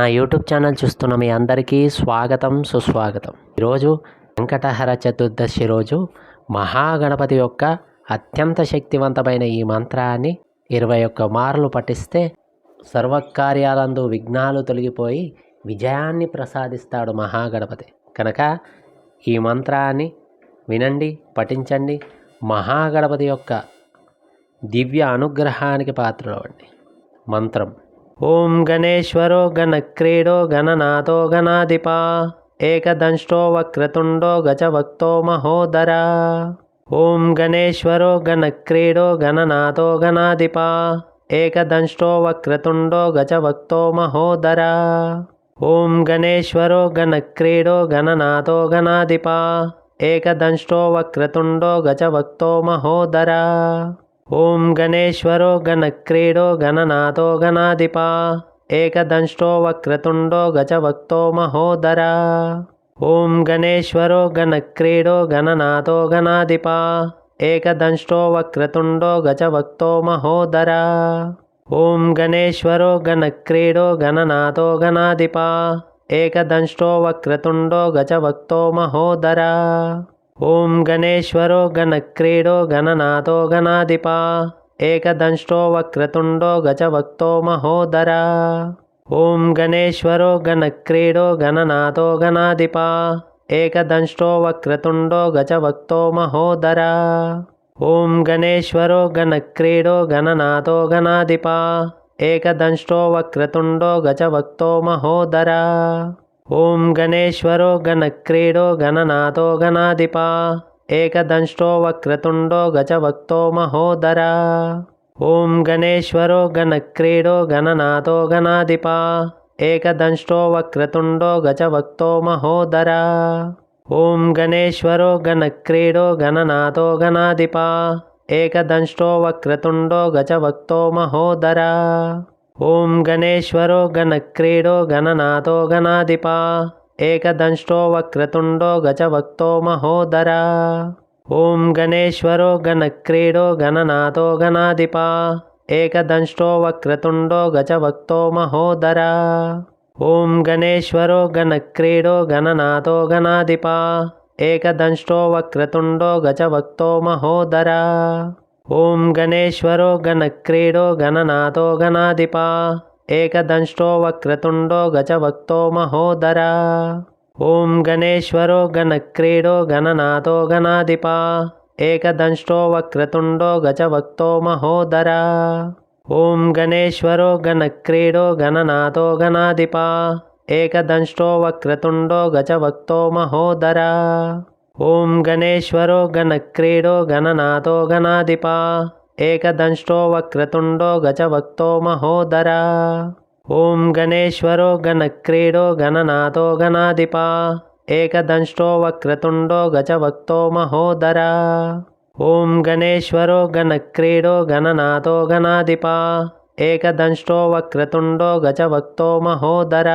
నా YouTube channel చూస్తున్న మీ అందరికీ స్వాగతం సుస్వాగతం. ఈరోజు వెంకటహర చతుర్దశి రోజు మహాగణపతి యొక్క అత్యంత శక్తివంతమైన ఈ మంత్రాన్ని ఇరవై ఒక్క మార్లు పఠిస్తే సర్వకార్యాలందు విఘ్నాలు తొలగిపోయి విజయాన్ని ప్రసాదిస్తాడు మహాగణపతి. కనుక ఈ మంత్రాన్ని వినండి పఠించండి. మహాగణపతి యొక్క దివ్య అనుగ్రహానికి పాత్రలవండి మంత్రం. ఓం గణేశ్వరో గణక్రీడో గణనాథో గణాధిప ఏకదంష్టో వక్రతుండో గజవక్తో మహోదర. ఓం గణేశ్వరో గణక్రీడో గణనాథో గణాధిప ఏకదంష్టో వక్రతుండో గజవక్తో మహోదర. ఓం గణేశ్వరో గణక్రీడో గణనాథో గణాధిప ఏకదంష్టో వక్రతుండో గజవక్తో మహోదరా. ఓం గణేశ్వరో గణక్రీడో గణనాథో గణాధిపా ఏకదంష్టో వక్రతుండో గజవక్తో మహోదర. ఓం గణేశ్వరో గణక్రీడో గణనాథో గణాధిపా ఏకదంష్టో వక్రతుండో గజవక్తో మహోదర. ఓం గణేశ్వరో గణక్రీడో గణనాథో గణాధిపా ఏకదంష్టో వక్రతుండో గజవక్తో మహోదరా. ఓం గణేశ్వరో గణక్రీడో గణనాథో గణాధిపా ఏకదంష్టో వక్రతుండో గజవక్తో మహోదర. ఓం గణేశ్వరో గణక్రీడో గణనాథో గణాధిపా ఏకదంష్టో వక్రతుండో గజవక్తో మహోదర. ఓం గణేశ్వరో గణక్రీడో గణనాథో గణాధిపా ఏకదంష్టో వక్రతుండో గజవక్తో మహోదరా. ఓం గణేశ్వరో గణక్రీడో గణనాథో గణాధిపా ఏకదంష్టో వక్రతుండో గజవక్తో మహోదర. ఓం గణేశ్వరో గణక్రీడో గణనాథో గణాధిపా ఏకదంష్టో వక్రతుండో గజవక్తో మహోదర. ఓం గణేశ్వరో గణక్రీడో గణనాథో గణాధిపా ఏకదంష్టో వక్రతుండో గజవక్తో మహోదరా. ఓం గణేశ్వరో గణక్రీడో గణనాథో గణాధిపా ఏకదంష్టో వక్రతుండో గజవక్తో మహోదర. ఓం గణేశ్వరో గణక్రీడో గణనాథో గణాధిపా ఏకదంష్టో వక్రతుండో గజవక్తో మహోదర. ఓం గణేశ్వరో గణక్రీడో గణనాథో గణాధిపా ఏకదంష్టో వక్రతుండో గజవక్తో మహోదరా. ఓం గణేశ్వరో గణక్రీడో గణనాథో గణాధిపా ఏకదంష్టో వక్రతుండో గజవక్తో మహోదర. ఓం గణేశ్వరో గణక్రీడో గణనాథో గణాధిపా ఏకదంష్టో వక్రతుండో గజవక్తో మహోదర. ఓం గణేశ్వరో గణక్రీడో గణనాథో గణాధిపా ఏకదంష్టో వక్రతుండో గజవక్తో మహోదరా. ఓం గణేశ్వరో గణక్రీడో గణనాథో గణాధిపా ఏకదంష్టో వక్రతుండో గజవక్తో మహోదర. ఓం గణేశ్వరో గణక్రీడో గణనాథో గణాధిపా ఏకదంష్టో వక్రతుండో గజవక్తో మహోదర. ఓం గణేశ్వరో గణక్రీడో గణనాథో గణాధిపా ఏకదంష్టో వక్రతుండో గజవక్తో మహోదర.